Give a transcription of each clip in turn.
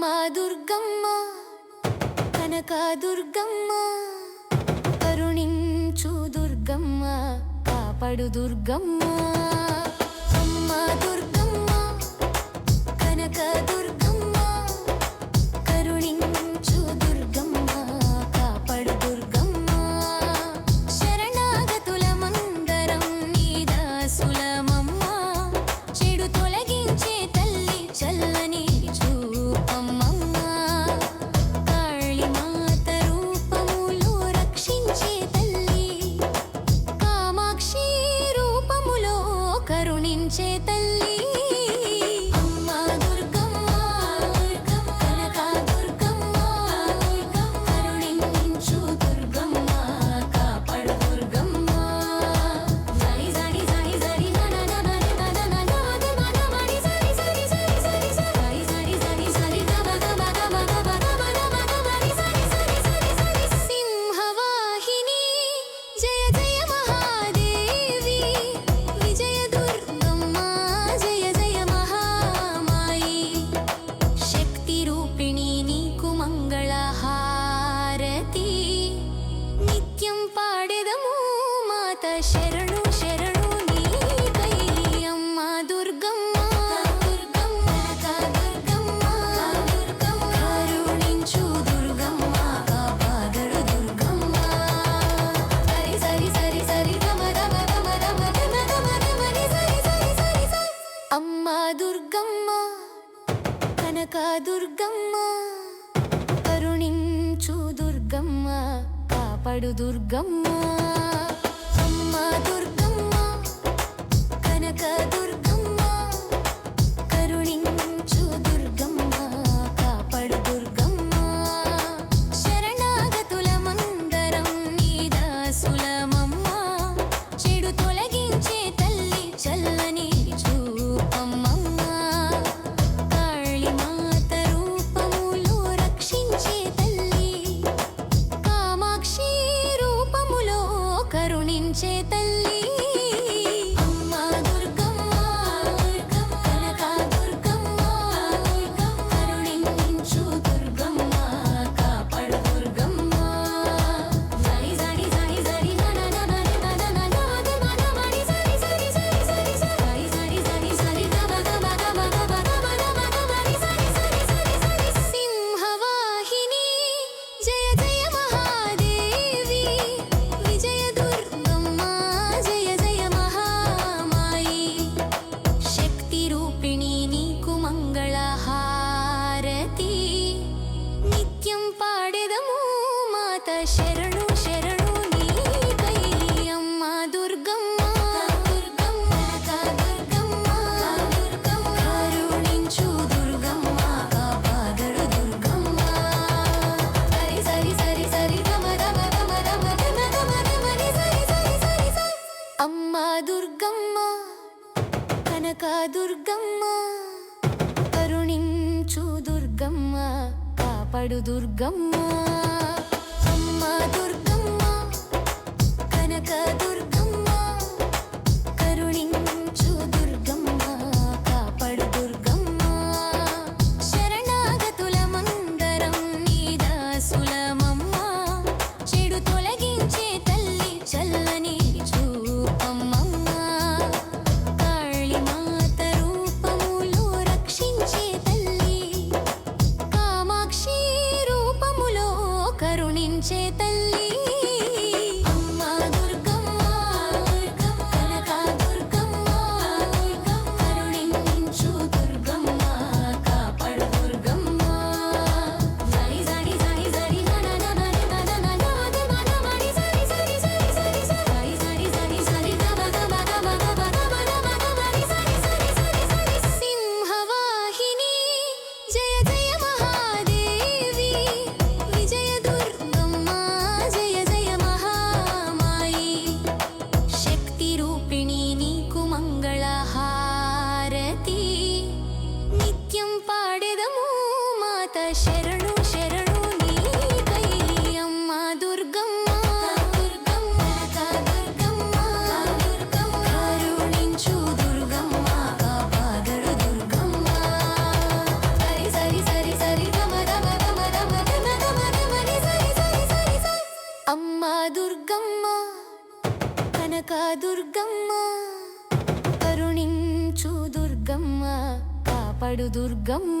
దుర్గమ్మ దుర్గమ్మ కనక దుర్గమ్మ కరుణించు దుర్గమ్మ కాపడు దుర్గమ్మ. అమ్మ దుర్గమ్మ కనక దుర్గమ్మ దుర్గమ్మ. దుర్గమ్మ. అమ్మా దుర్గమ్మ కనక దుర్గమ్మ. కరుణించు దుర్గమ్మ కాపడు దుర్గమ్మ.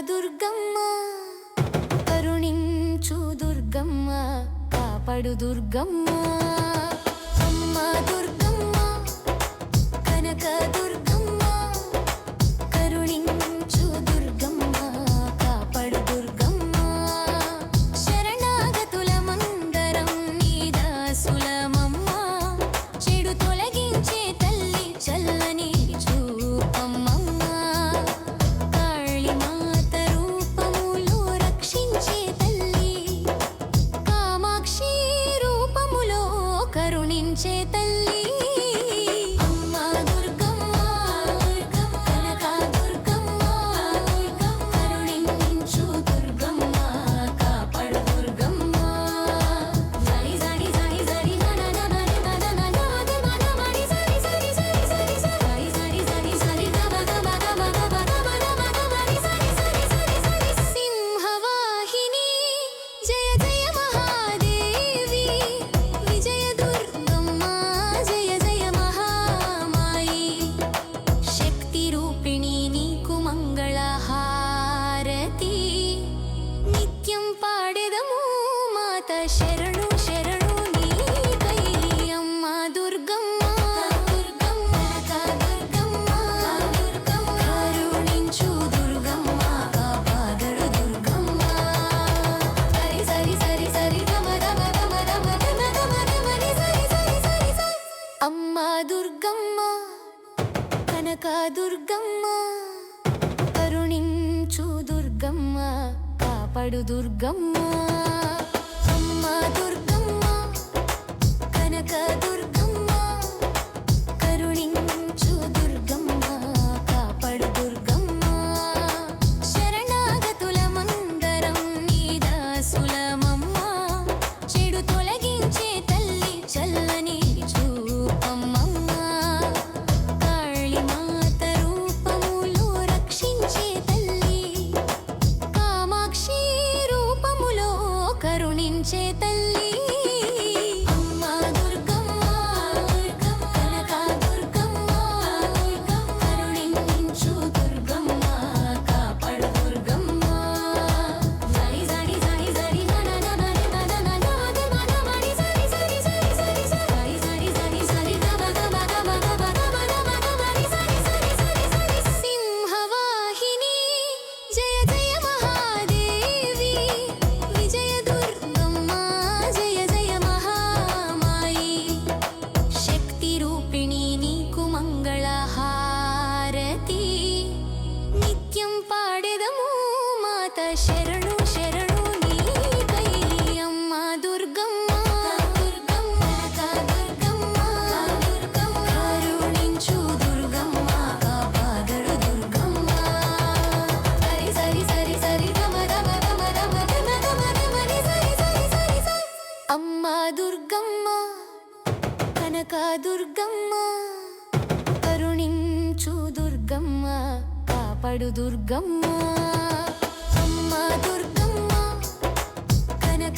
దుర్గమ్మ కరుణించు దుర్గమ్మ కాపాడు దుర్గమ్మ. అమ్మ దుర్గమ్మ కనక దుర్గమ్మ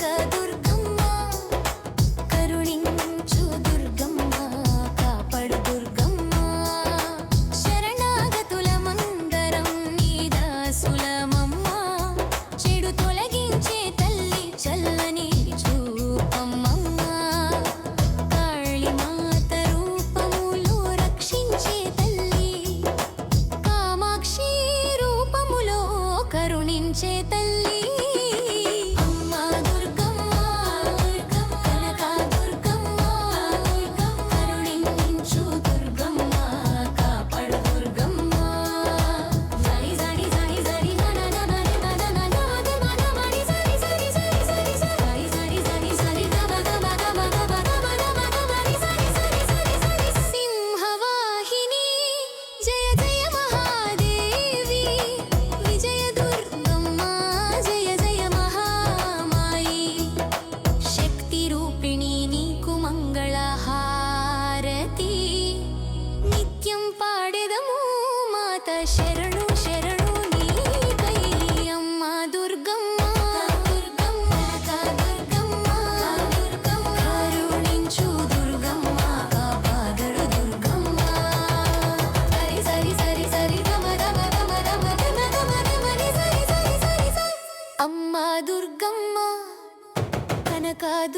cadeau.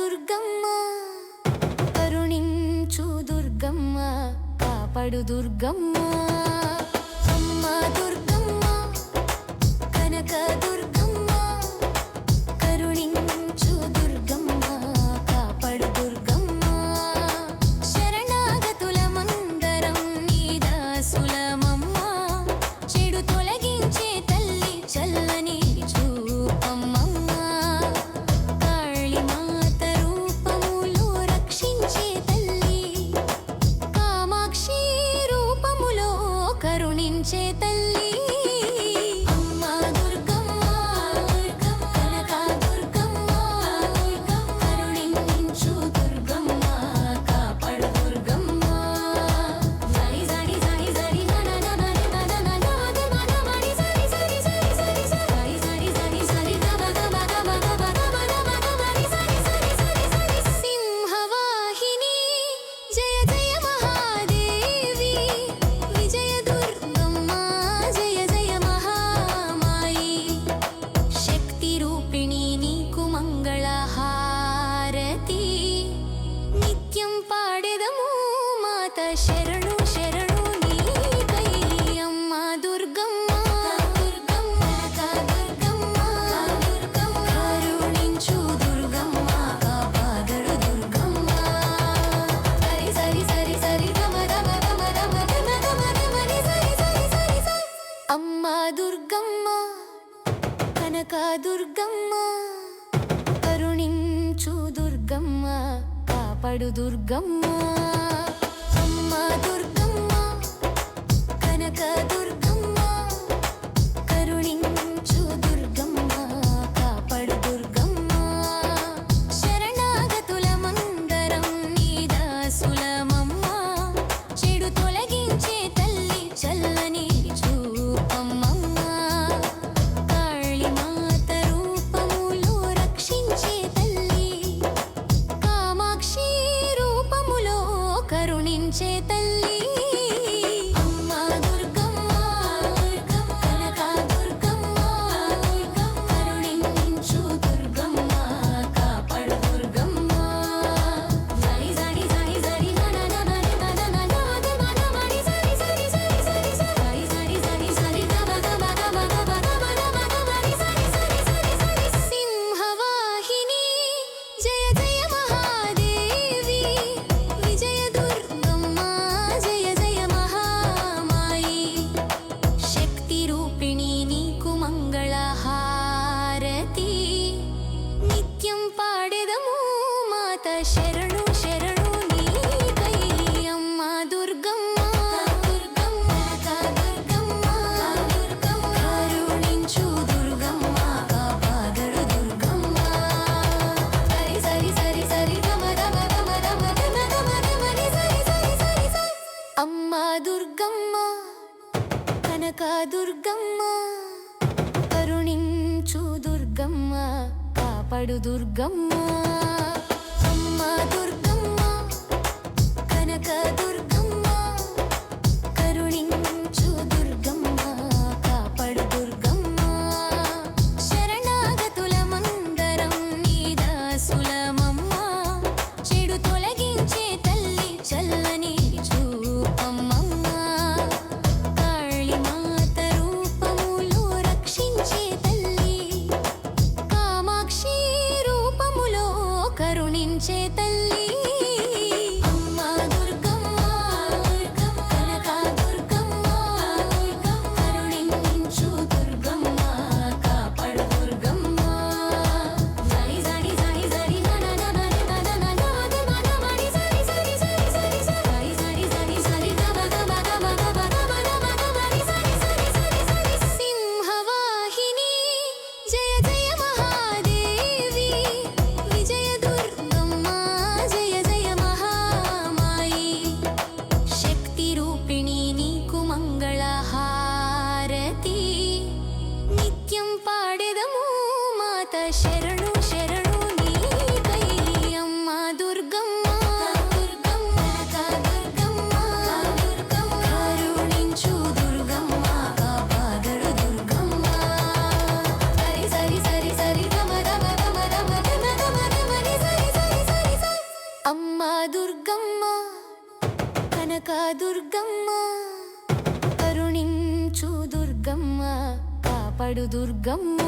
దుర్గమ్మ కరుణించు దుర్గమ్మ కాపాడు దుర్గమ్మ. అమ్మ దుర్గమ్మ కనక దుర్గమ్మ కనక దుర్గమ్మ కరుణించు దుర్గమ్మ కాపాడు దుర్గమ్మ. అమ్మ దుర్గమ్మ కనక దుర్గమ్మ కరుణించు గమ్మా కరుణించే తల్లి സ്വർഗം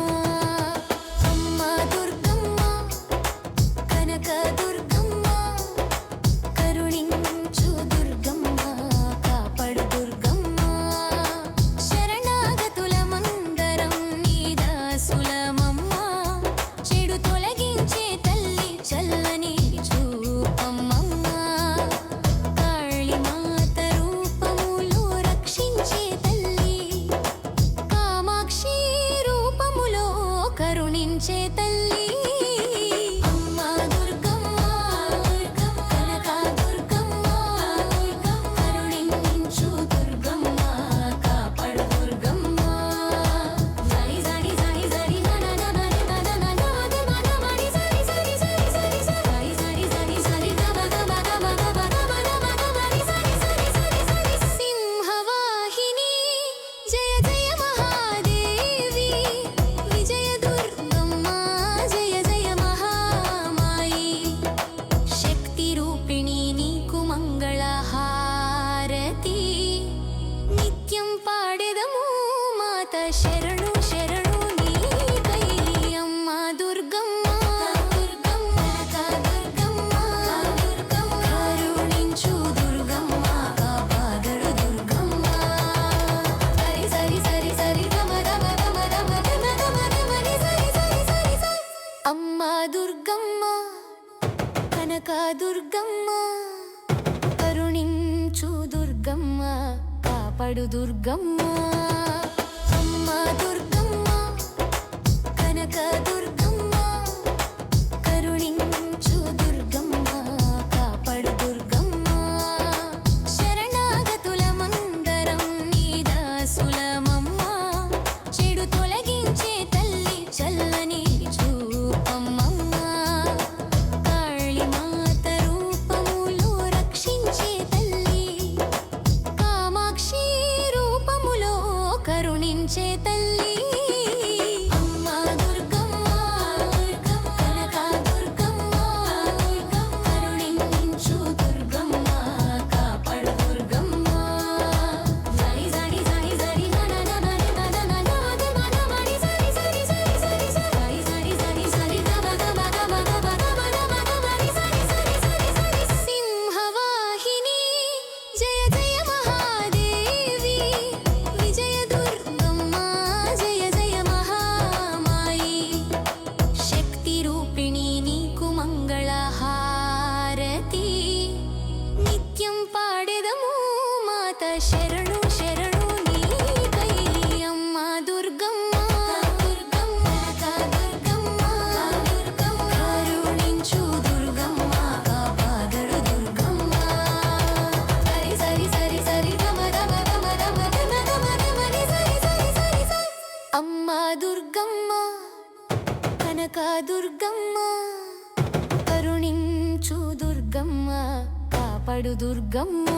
దుర్గమ్మ. కరుణించు దుర్గమ్మ కాపాడరు కాపాడు దుర్గమ్మ. ಕದುರ गम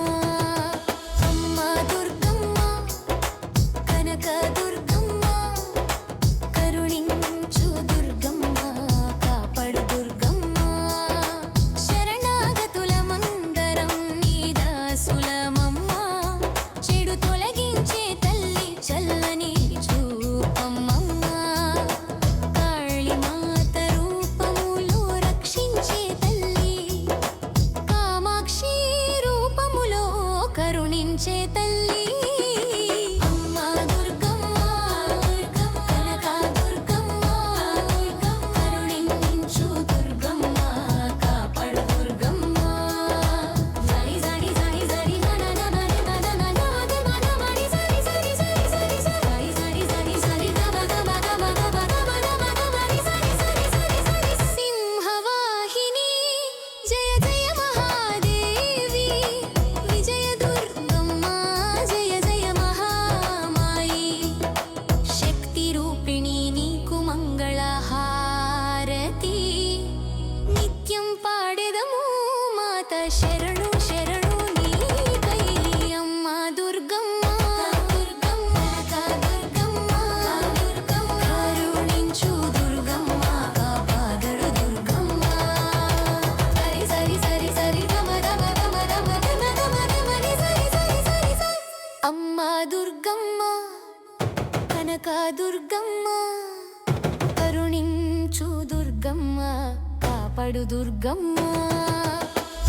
కాపాడు దుర్గమ్మ.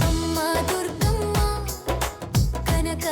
అమ్మ దుర్గమ్మ కనక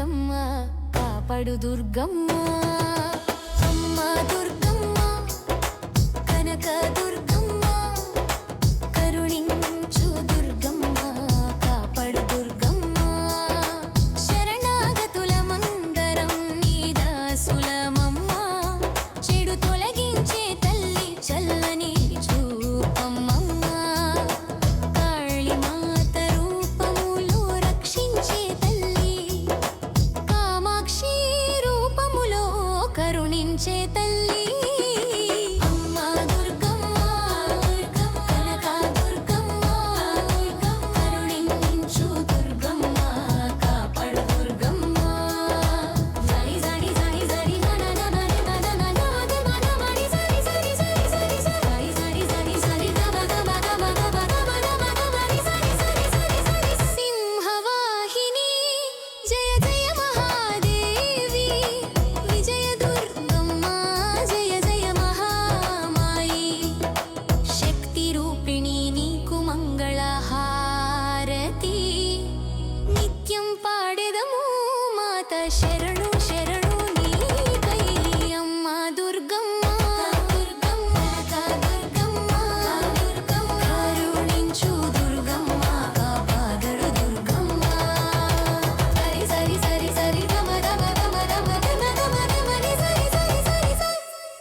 దుర్గమ్మ కాపాడు దుర్గమ్మ. అమ్మ దుర్గమ్మ కనక దుర్గమ్మ